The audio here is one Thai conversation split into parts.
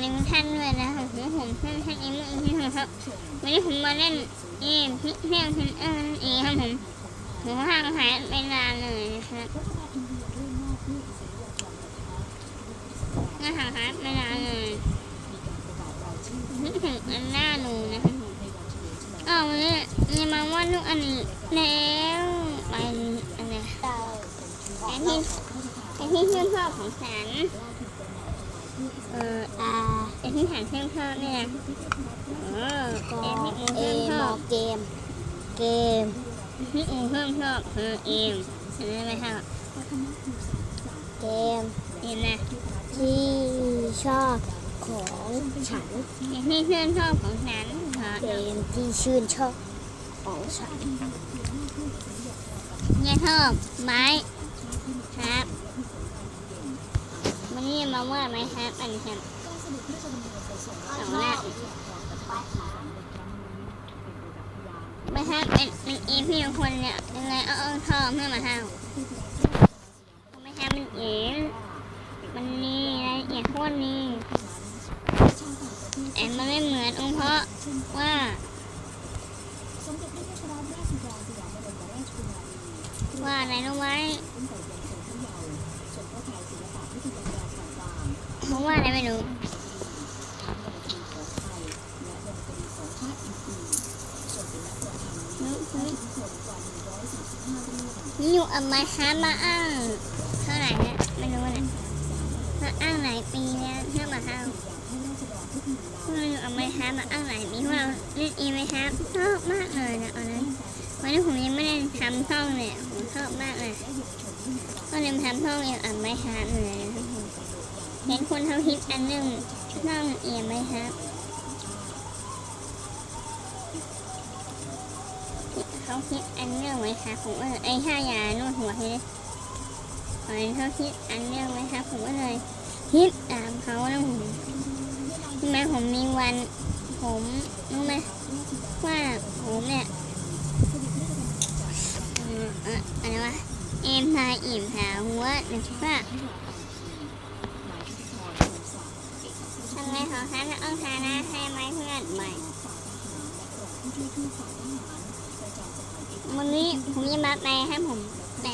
ในมือท่านด้วยนะครับผมผมท่านท่านเองเองครับวันนี้ผมมาเล่นเกมพิเศษพิเออเองครับผมผมห่างหายไปนานเลยนะครับห่างหายไปนานเลยนึกถึงอันหน้าหนูนะครับผมอ้าววันนี้ยังมาวาดลูกอันนี้แล้วไปอันนี้เต่าไอที่ไอที่เพื่อนชอบของฉันเอ ออ่าไอที่ฉันเพื่อนชอบเนี่ยเออก็ไอที่อูเอเพื่อนชมออบเกม เกมที่อูเพื่อนชอบคือเอมเห็นไหมครับเกมเห็นนะที่ชอบของฉันไอที่เพื่อนชอบของฉันเหรอเกมที่ชื่นชอบของฉันเนี่ยชอบไม้ครับวันนี้มาว่าไหมครับอันนี้ครับเอาหน้า ไม่ครับเป็นเป็นเอพี่คนเนี่ยยังไงเอาเอาทอเพื่อมาเท่าไม่ครับมันเอ๋มันนี่รายละเอียดโคตรนี่แต่มันไม่เหมือนองค์เพราะว่าว่าอะไรรู้ไหมเพราะว่าอะไรไม่รู้ อยู่เอามาค้ามาอ้างเท่าไหร่เนี่ยไม่รู้นี่ยมาอ้างหลายปีแล้วเพื่อมาเข้าพวกเราอยู่เอามาค้ามาอ้างหลายปีพวกเราเล่นเองไหมครับชอบมากเลยนะอันนั้นวันนี้ผมยังไม่ได้ทำช่องเลยผมชอบมากเลยก็ลืมทำช่องเอียมอ่านไม่ครับเลยนะครับผมเห็นคนเขาฮิตอันหนึ่งช่องเอียไหมครับาคิดอันเนื่องไหมครับผมว่าไอ้ห้ายานวดหัวเลยเห็นเขาคิดอันเนื่องไหมครับผมก็เลยฮิตตามเขาแล้วผมทำไมผมมีวันผมรู้ไหมว่าผมเนี่ยอะไรวะเอ็มพายอิ่มหาหัวหนึ่งว่าทำไมของฉันต้องทาน้าให้ไหมเพื่อนใหม่ วันนี้ผมจะมาแปลให้ผมแปล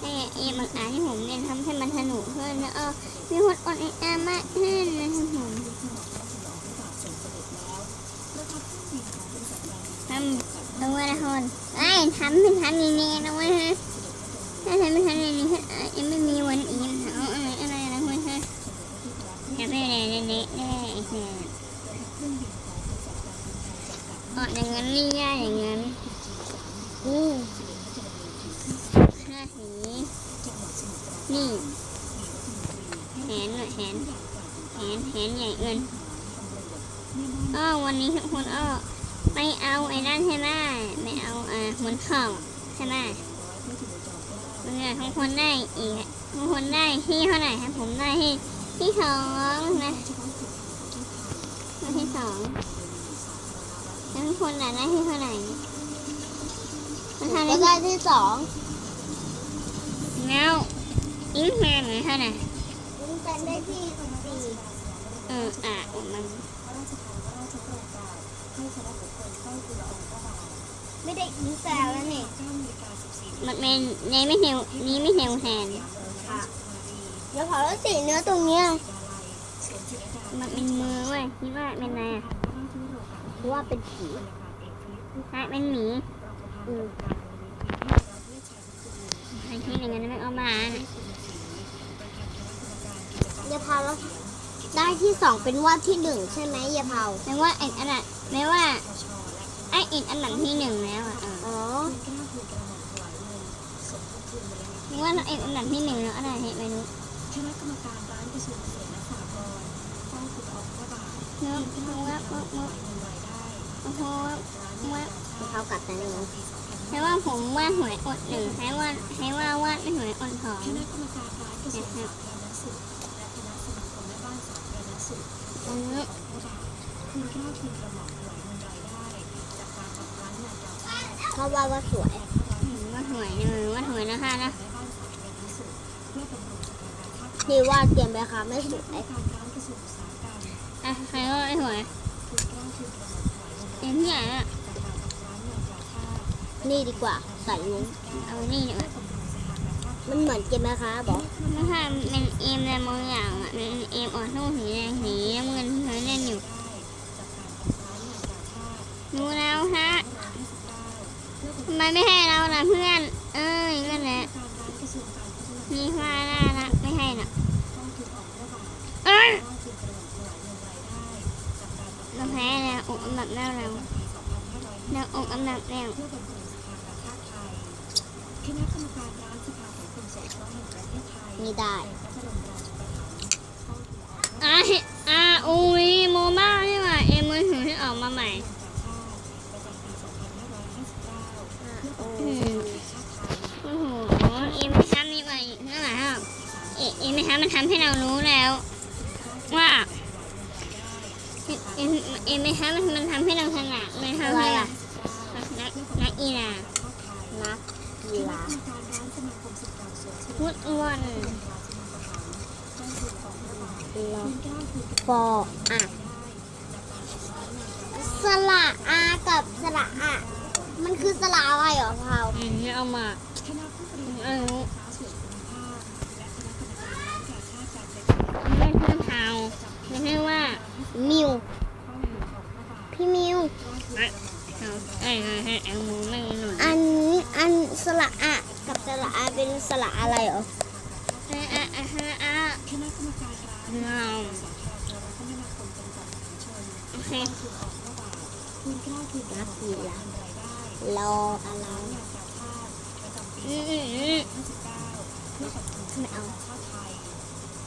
ให้เอ็มอ่านที่ผมเรียนทำให้มันสนุกขึ้นแล้วเออมีคนอดแอร์มากขึ้นนะครับผมทำตัวละคนไอ้ทำเป็นทำอย่างนี้นะเว้ยฮะถ้าทำเป็นทำอย่างนี้ฮะยังไม่มีวันอิ่มเอาอะไรอะไรนะเว้ยฮะทำให้แน่แน่แน่แน่ไอ้เอออย่างนั้นนี่ยากอย่างนั้น อืม ห้าสีนี่แขนหน่อยแขนแขนแขนใหญ่เกินอ้อ วันนี้ทุกคนอ้อไม่เอาไอ้นั่นใช่ไหมไม่เอาอ่าหัวเข่าใช่ไหมเมื่อทุกคนได้อีกทุกคนได้ที่เท่าไหร่ครับผมได้ที่ที่สองนะที่สองแล้วทุกคนได้ที่เท่าไหร่มันทำได้ที่สองแล้วอิงแมนไหนเท่าไหร่ลุงเป็นได้ที่สี่เอออะมัน ไม่ได้อิงแซวแล้วนี่มันเป็นนี้ไม่เทวนี้ไม่เทวแทนค่ะเดี๋ยวเผาแล้วสีเนื้อตรงเนี้ยมันเป็นมือเว้ยคิดว่าเป็นอะไรอะเพราะว่าเป็นผีใช่เป็นหมีอืมไอ้ที่อย่างนั้นไม่เอามาน่ะเดี๋ยวเผาแล้วได้ที่สองเป็นว่าที่หนึ่งใช่ไหมเยาเผาแม้ว่าไอ้อันนั้นแม้ว่าไอ้อินอันดับที่หนึ่งแล้วอะเอออ๋อแม้ว่าไอ้อันดับที่หนึ่งแล้วอะไรเหตุไม่รู้เนื้อเพราะว่าเพราะว่าเพราะว่าว่าเยาเผากัดแต่นี่ใช้ว่าผมวาดหวยอดหนึ่งใช้ว่าใช้ว่าวาดไม่หวยอดสองนะครับอันนี้เขาว่าว่าสวยอืม วาดหวยเลยว่าดหวยนะคะนะนี่ว่าเตรียมไปค่ะไม่สวยเอะใครก็ไอ้หวยเอ็มที่ไหนอะนี่ดีกว่าใส่ลุงเอานี่ดีกว่ามันเหมือนเกมไหมคะบอกไม่ใช่เป็นเอ็มอะไรบางอย่างอะเป็นเอ็มออโต้สีแดงสีน้ำเงินที่เคยเล่นอยู่รู้แล้วฮะ ทำไมไม่ให้เราล่ะเพื่อน เอ้ยนั่นแหละมีว่าน่ารักไม่ให้น่ะเอ้ยเราแพ้แล้วอกอันดับแล้วเราเราอกอันดับแล้วนี่ได้ อะอะอุ้ยโมบ้าใช่ไหมเอ็มมือถือที่ออกมาใหม่ อืม โอ้โห เอ็มไม่ทำนี่มาอีกเท่าไหร่ครับเอ็ มเอ็มไม่ทำมันทำให้เรารู้แล้ว ว่าเอ็มเอ็มเอ็มไม่ทำมันมันทำให้เราถนัดไม่ทำให้เรานักนักอีนานักกีฬาฟุตบอลลอฟออะสระอากับสระอะมันคือสระอะไรเหรอพาวอืมเอามา เอารู้ไม่ใช่เท้าไม่ใช่ว่ามิว พี่มิว เอาไอ้ไอ้ไอ้แองมูไม่หนุนอันนี้อันสระอะกับสระอาเป็นสระอะไรเหรออะอะอะอะเราโอเคนักกีฬารออะไรอืมอืมอื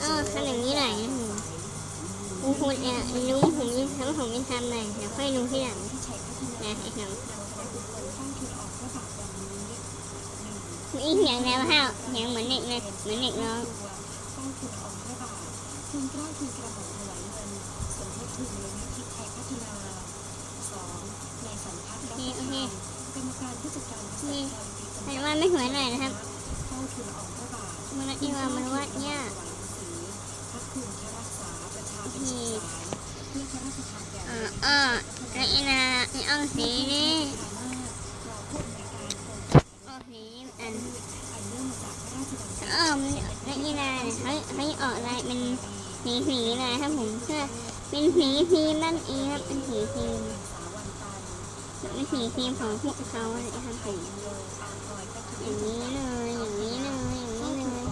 เออทำอย่างนี้หน่อยนะผมคุณเนี่ยลุงผมยังทำผมยังทำเลยเดี๋ยวค่อยลุงที่หลังนะไอ้หนังอีกอย่างแล้วฮะอย่างเหมือนเด็กเลยเหมือนเด็กน้องโอเคโอเคนี่แต่ว่าไม่เหมือนหน่อยนะครับ มันอีว่ามันวาดยากนี่อ่าอ่าแล้วอีนาอีเอาสีนี่เอาสีอันเออมันแล้วอีนาเนี่ยเขาเขาออกลายเป็นสีสีเลยครับผมเพื่อเป็นสีทีมนั่นเองครับเป็นสีทีมเป็นสีทีมของพวกเขาเลยครับผมอย่างนี้เลยอย่างนี้เลยอย่างนี้เลย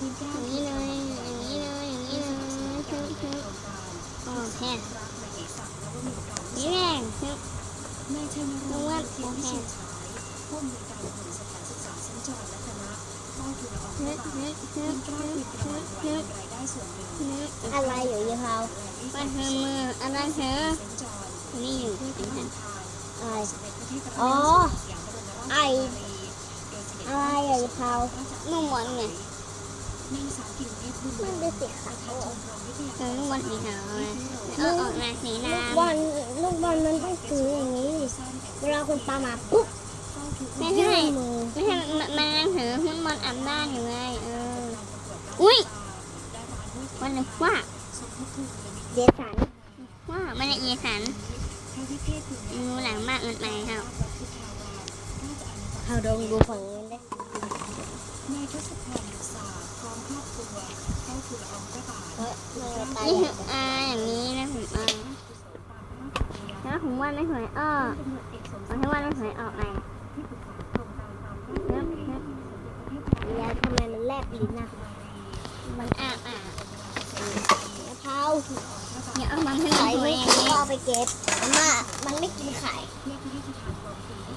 อย่างนี้เลยอย่างนี้เลยอย่างนี้เลยชึบชึบโอเคนี่แรงชึบนวดโอเคนึกนึกนึกนึกนึกนึกนึกอะไรอยู่ยี่เพาวว่าเธอมืออะไรเธอนี่อยู่ที่เป็นท่านอะไรอ๋อไออะไรอยู่ยี่เพานุ่มบอลไง มันเป็นสีขาวเธอนุ่มบอลสีขาวไงเออออกมาสีลูกน้ำบอลลูกบอลมันต้องถืออย่างนี้ดิเวลาคุณปามาปุ๊บไม่ใช่มือไม่ใช่มันมันยังถือหุ้นบอลอับด้านอยู่ไงเอออุ้ยวันนึกว่าเดสันว่ามันละเอียดสันดูหลังมากเกินไปครับเอาดงดูฝั่งนู้นได้ เฮ้ยมันตายนี่แล้คือวอาอย่างนี้นะผมอาแล้วผมว่าไม่สวยอ้อเอาให้ว่าไม่สวยออกไงเฮ้ยเฮ้ยยายทำไมมันแลบลิ้นอะมันอ่าบอะยี่พาวอย่าเอามันให้มันใส่สวไม่ยอยก็นี้เอาไปเก็บมามันไม่กินไข่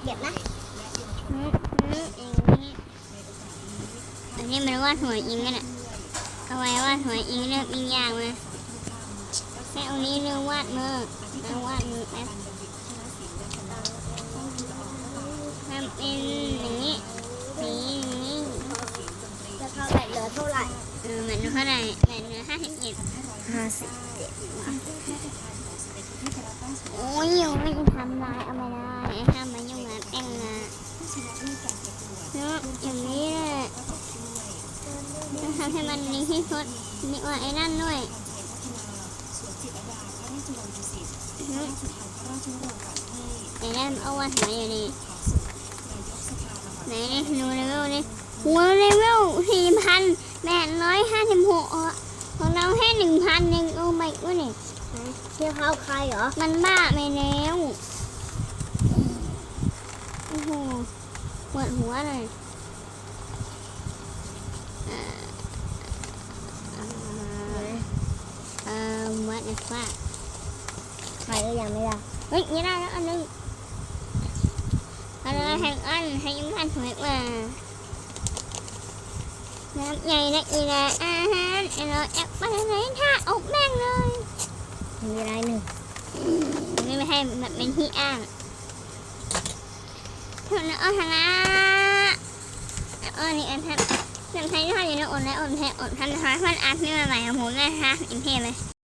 เก็บนะ เฮ้ยเฮ้ยอย่างนี้อั นนี้มันว่าสวยอิงกันอะเอาไว้ว่าสวยอิงเลือกอิงยากมสแม่อานี้เรื่องวาดมือเรื่องวาดมือแม่ทำเป็นอย่างนี้นี่นี้จะเท่าไหร่เหลือเท่าไหร่เออเหมือนเท่าไหร่เหมือนเนื้อห้าสิบเอ็ดห้าสิบเจ็ดโอ้ยยังไม่ำให้มันดีที่สุดนี่ว่าไอ้นั่นด้วยอืมไอ้นั่นเอาว่าหัวอยู่นี่ไหนนี่ดูเลเวลนี่หัวเลเวลสี่พันแปดร้อยห้าสิบหกของเราแค่หนึ่งพันเองโอ้ไม่ก็นี่เที่ยวเข้าใครเหรอ มันบ้าไปแล้ว โอ้โหปวดหัวเลยเอ่อเอ่อ เอ่อวัดนะว่าใครก็ยังไม่ได้เฮ้ยนี่ได้แล้วอันหนึงอันนั้นแห่งอันให้ยิ้มทันสวยกว่าน้ำใหญ่นะอีนะอาหารไอ้เราแอบไปไหนท่าอกแม่งเลยมีอะไร หนึ่งให้แบบเป็นที่อ้างเท่านั้นเอาชนะอ่อันทันยังใช้ทอดอยู่ในอดและอดแทนอดทันทอดมันอัดนี่ใหม่ๆของผมนะคะอินเทเลย